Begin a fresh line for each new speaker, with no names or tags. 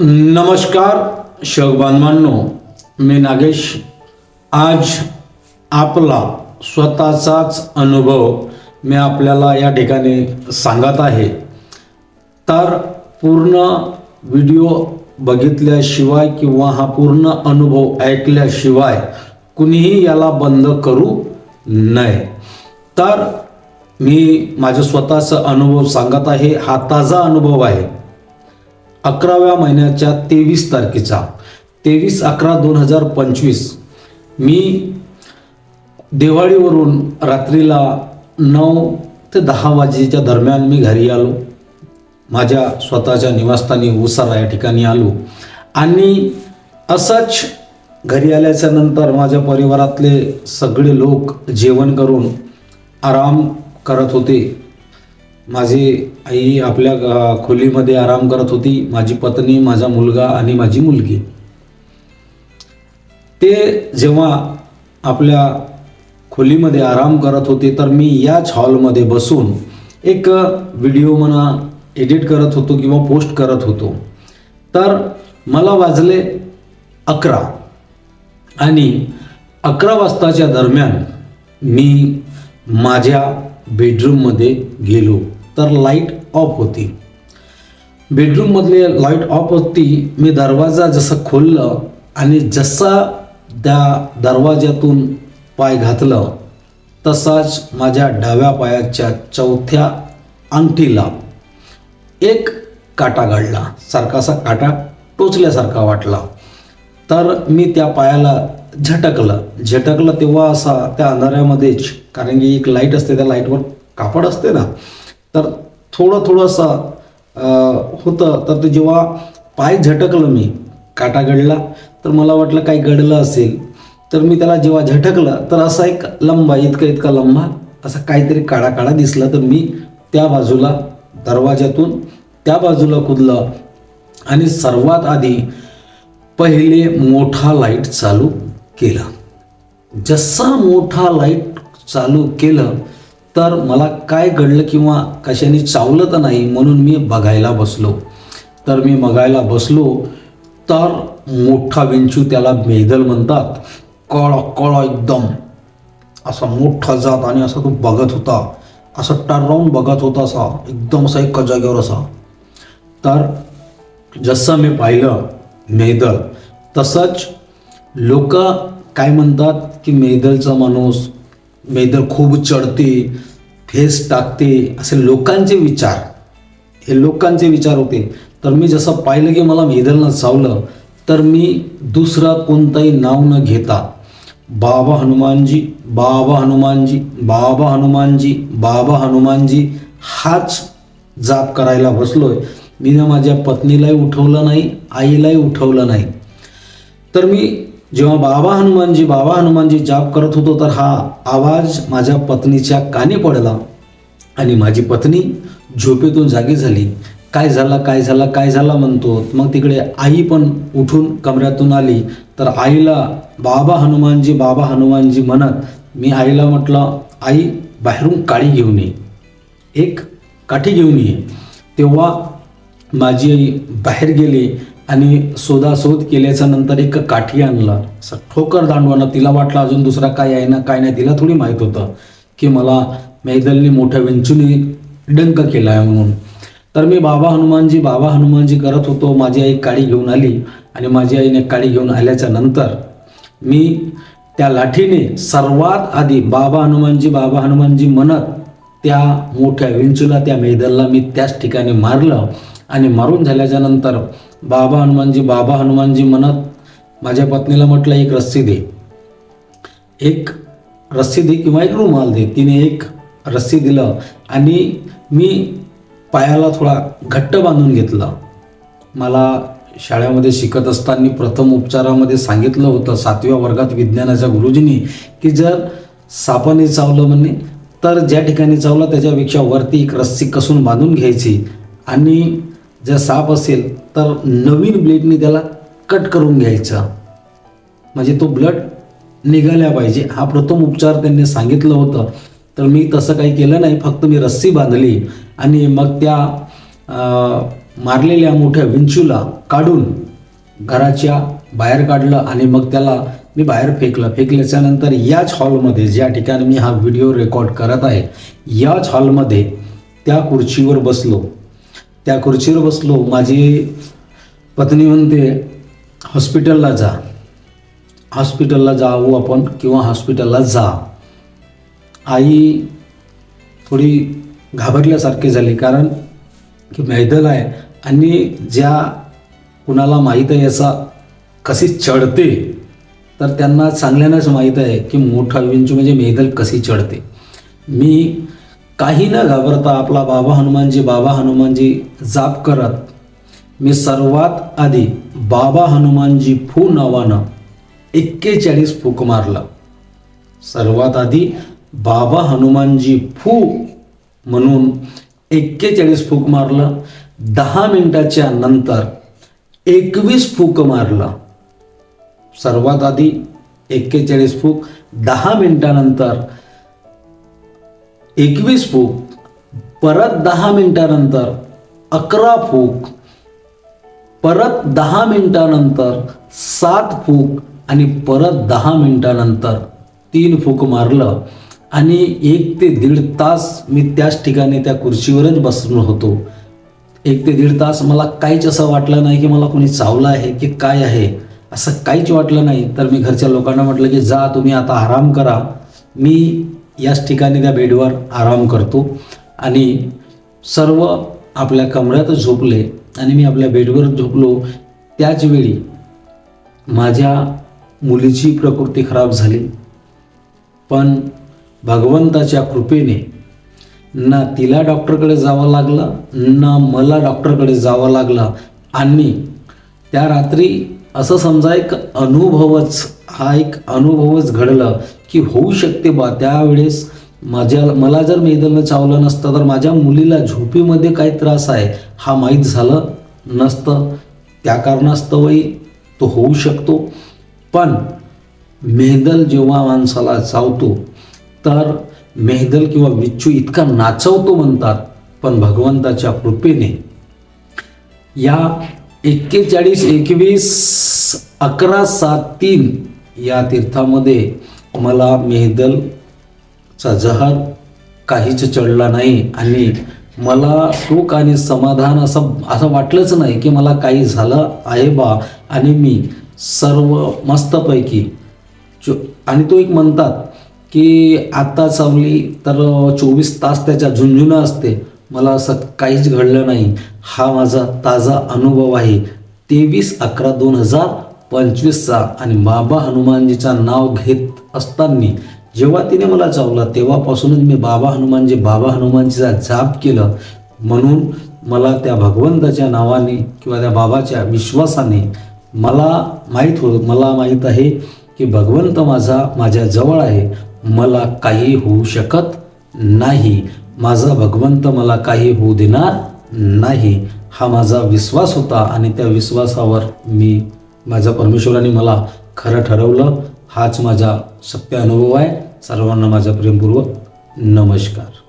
नमस्कार शौक बांधवांनो मी नागेश. आज आपला स्वतःचाच अनुभव मी आपल्याला या ठिकाणी सांगत आहे. तर पूर्ण व्हिडिओ बघितल्याशिवाय किंवा हा पूर्ण अनुभव ऐकल्याशिवाय कुणीही याला बंद करू नये. तर मी माझं स्वतःचा अनुभव सांगत आहे. हा ताजा अनुभव आहे. अकराव्या महिन्याच्या तेवीस तारखेचा. तेवीस अकरा दोन हजार पंचवीस. मी दिवाळीवरून रात्रीला नऊ ते दहा वाजेच्या दरम्यान मी घरी आलो. माझ्या स्वतःच्या निवासस्थानी उसारा या ठिकाणी आलो. आणि असंच घरी आल्याच्यानंतर माझ्या परिवारातले सगळे लोक जेवण करून आराम करत होते. माझी आई आपल्या खोलीमध्ये आराम करत होती. माझी पत्नी माझा मुलगा आणि माझी मुलगी. ते जेव्हा आपल्या खोलीमध्ये आराम करत होते तर मी याच हॉलमध्ये बसून एक व्हिडिओ म्हणा एडिट करत होतो किंवा पोस्ट करत होतो. तर मला वाजले अकरा आणि अकरा वाजताच्या दरम्यान मी माझ्या बेडरूममध्ये गेलो. तर लाइट ऑफ होती. बेडरूममधले लाइट ऑफ होती. मी दरवाजा जसं खोललं आणि जसा त्या दरवाज्यातून पाय घातलं तसाच माझ्या डाव्या पायाच्या चौथ्या अंगठीला एक काटा घडला सारखासा काटा टोचल्यासारखा वाटला. तर मी त्या पायाला झटकलं. झटकलं तेव्हा असा त्या अंधाऱ्यामध्येच कारण की एक लाइट असते त्या लाईटवर कापड असते ना तर थोडं थोडंसं होतं. तर ते जेव्हा पाय झटकलं मी काटा गडला तर मला वाटलं काही गडलं असेल. तर मी त्याला जेव्हा झटकलं तर असा एक लंबा इतका इतका लंबा असा काहीतरी काळा काळा दिसला. तर मी त्या बाजूला दरवाज्यातून त्या बाजूला कुदलं. आणि सर्वात आधी पहिले मोठा लाइट चालू केला. जसा मोठा लाइट चालू केलं तर मला काय घडलं किंवा कशाने चावलं तर नाही म्हणून मी बघायला बसलो. तर मी बघायला बसलो तर मोठा विंचू त्याला मेदल म्हणतात. कळ कळ एकदम. असा मोठा जात आणि असा तो बघत होता. असं टर्राऊंड बघत होता असा. एकदम असा एका जागेवर असा. तर जसं मी पाहिलं मेदल तसंच लोक काय म्हणतात की मेदलचा माणूस मेदल खूप चढते फेस टाकते असे लोकांचे विचार. हे लोकांचे विचार होते. तर मी जसं पाहिलं की मला मेदलनं चावलं तर मी दुसरा कोणताही नाव न घेता बाबा हनुमानजी बाबा हनुमानजी बाबा हनुमानजी बाबा हनुमानजी हाच जाप करायला बसलोय. मी ना माझ्या पत्नीलाही उठवलं नाही आईलाही उठवलं नाही. तर मी जेव्हा बाबा हनुमानजी बाबा हनुमानजी जाप करत होतो तर हा आवाज माझ्या पत्नीच्या कानी पडला. आणि माझी पत्नी झोपेतून जागी झाली. काय झालं काय झालं काय झालं म्हणतो. मग तिकडे आई पण उठून कमऱ्यातून आली. तर आईला बाबा हनुमानजी बाबा हनुमानजी म्हणत मी आईला म्हटलं आई बाहेरून काळी घेऊन ये. एक काठी घेऊन ये. तेव्हा माझी आई बाहेर गेली. आणि शोधाशोध केल्याच्यानंतर एक काठी आणला. ठोकर दांडवानं तिला वाटलं अजून दुसरा काय आहे ना काय नाही तिला थोडी माहीत होतं की मला मैदलनी मोठ्या विंचूने डंक केला आहे म्हणून. तर मी बाबा हनुमानजी बाबा हनुमानजी करत होतो. माझी आई काळी घेऊन आली आणि माझी आईने काळी घेऊन आल्याच्यानंतर मी त्या लाठीने सर्वात आधी बाबा हनुमानजी बाबा हनुमानजी म्हणत त्या मोठ्या विंचूला त्या मैदलला मी त्याच ठिकाणी मारलं आणि मारून झाल्याच्यानंतर बाबा हनुमानजी बाबा हनुमानजी म्हणत माझ्या पत्नीला म्हटलं एक रस्सी दे. एक रस्सी दे किंवा एक रुमाल दे. तिने एक रस्सी दिलं आणि मी पायाला थोडा घट्ट बांधून घेतलं. मला शाळेमध्ये शिकत असताना प्रथम उपचारामध्ये सांगितलं होतं सातव्या वर्गात विज्ञानाच्या गुरुजींनी की जर सापाने चावलं म्हणे तर ज्या ठिकाणी चावलं त्याच्यापेक्षा वरती एक रस्सी कसून बांधून घ्यायची. आणि जर साप असेल तर नवीन ब्लेडने त्याला कट करून घ्यायचा. म्हणजे तो ब्लड निघाल्या पाहिजे. हा प्रथम उपचार त्यांनी सांगितलं होतं. तर मी तसं काही केलं नाही. फक्त मी रस्सी बांधली आणि मग त्या मारलेल्या मोठ्या विंचूला काढून घराच्या बाहेर काढलं आणि मग त्याला मी बाहेर फेकलं. फेकल्याच्यानंतर याच हॉलमध्ये ज्या ठिकाणी मी हा व्हिडिओ रेकॉर्ड करत आहे याच हॉलमध्ये त्या खुर्चीवर बसलो. त्या खुर्चीवर बसलो. माझी पत्नी म्हणते हॉस्पिटलला जा. हॉस्पिटलला जाऊ आपण किंवा हॉस्पिटलला जा. आई थोडी घाबरल्यासारखी झाली कारण की मैदल आहे आणि ज्या कुणाला माहीत आहे याचा कशी चढते तर त्यांना चांगल्यानंच माहीत आहे की मोठा विंचू म्हणजे मैदल कशी चढते. मी काही न घाबरता आपला बाबा हनुमानजी बाबा हनुमानजी जाप करत मी सर्वात आधी बाबा हनुमानजी फू नावानं एक्केचाळीस फूक मारलं. सर्वात आधी बाबा हनुमानजी फू म्हणून एक्केचाळीस फूक मारलं. दहा मिनिटाच्या नंतर एकवीस फूक मारलं. सर्वात आधी एक्केचाळीस फूक दहा मिनिटानंतर एकवीस फूक परत दहा मिनिटानंतर अकरा फूक परत दहा मिनिटानंतर सात फूक आणि परत दहा मिनिटानंतर तीन फूक मारलं. आणि एक ते दीड तास मी त्याच ठिकाणी त्या खुर्चीवरच बसलो होतो. एक ते दीड तास मला काहीच असं वाटलं नाही की मला कोणी चावलं आहे की काय आहे असं काहीच वाटलं नाही. तर मी घरच्या लोकांना म्हटलं की जा तुम्ही आता आराम करा. मी याच ठिकाणी त्या बेडवर आराम करतो आणि सर्व आपल्या कमऱ्यात झोपले आणि मी आपल्या बेडवर झोपलो त्याच वेळी माझ्या मुलीची प्रकृती खराब झाली. पण भगवंताच्या कृपेने ना तिला डॉक्टरकडे जावं लागलं ना मला डॉक्टरकडे जावं लागलं. आणि त्या रात्री असं समजा एक अनुभवच हा एक अनुभवच घडलं की होऊ शकते बा. त्यावेळेस माझ्या मला जर मेदलनं चावलं नसतं तर माझ्या मुलीला झोपेमध्ये काय त्रास आहे हा माहीत झालं नसतं. त्या कारणास्तवही तो होऊ शकतो. पण मेहदल जेव्हा माणसाला चावतो तर मेहदल किंवा विच्छू इतका नाचवतो म्हणतात पण भगवंताच्या कृपेने. या एक्केचाळीस एकवीस अकरा सात तीन या तीर्थामध्ये मला मेहदलचा जहर काहीच चढला नाही आणि मला सुख आणि समाधान असं असं वाटलंच नाही की मला काही झालं आहे बा. आणि मी सर्व मस्तपैकी चो आणि तो एक म्हणतात की आत्ता चावली तर चोवीस तास त्याच्या झुंझुनं असते. मला असं काहीच घडलं नाही. हा माझा ताजा अनुभव आहे. तेवीस अकरा दोन हजार पंचवीसचा आणि बाबा हनुमानजीचं नाव घेत असताना जेव्हा तिने मला चावला तेव्हापासूनच मी बाबा हनुमानजी बाबा हनुमानजीचा जाप केलं. म्हणून मला त्या भगवंताच्या नावाने किंवा त्या बाबाच्या विश्वासाने मला माहीत होत मला माहीत आहे की भगवंत माझा माझ्या जवळ आहे. मला काही होऊ शकत नाही. माझा भगवंत मला काही होऊ देणार नाही. हा माझा विश्वास होता आणि त्या विश्वासावर मी माझ्या परमेश्वराने मला खरं ठरवलं. हाच माझा सत्य अनुभव आहे. सर्वांना माझा प्रेमपूर्वक नमस्कार.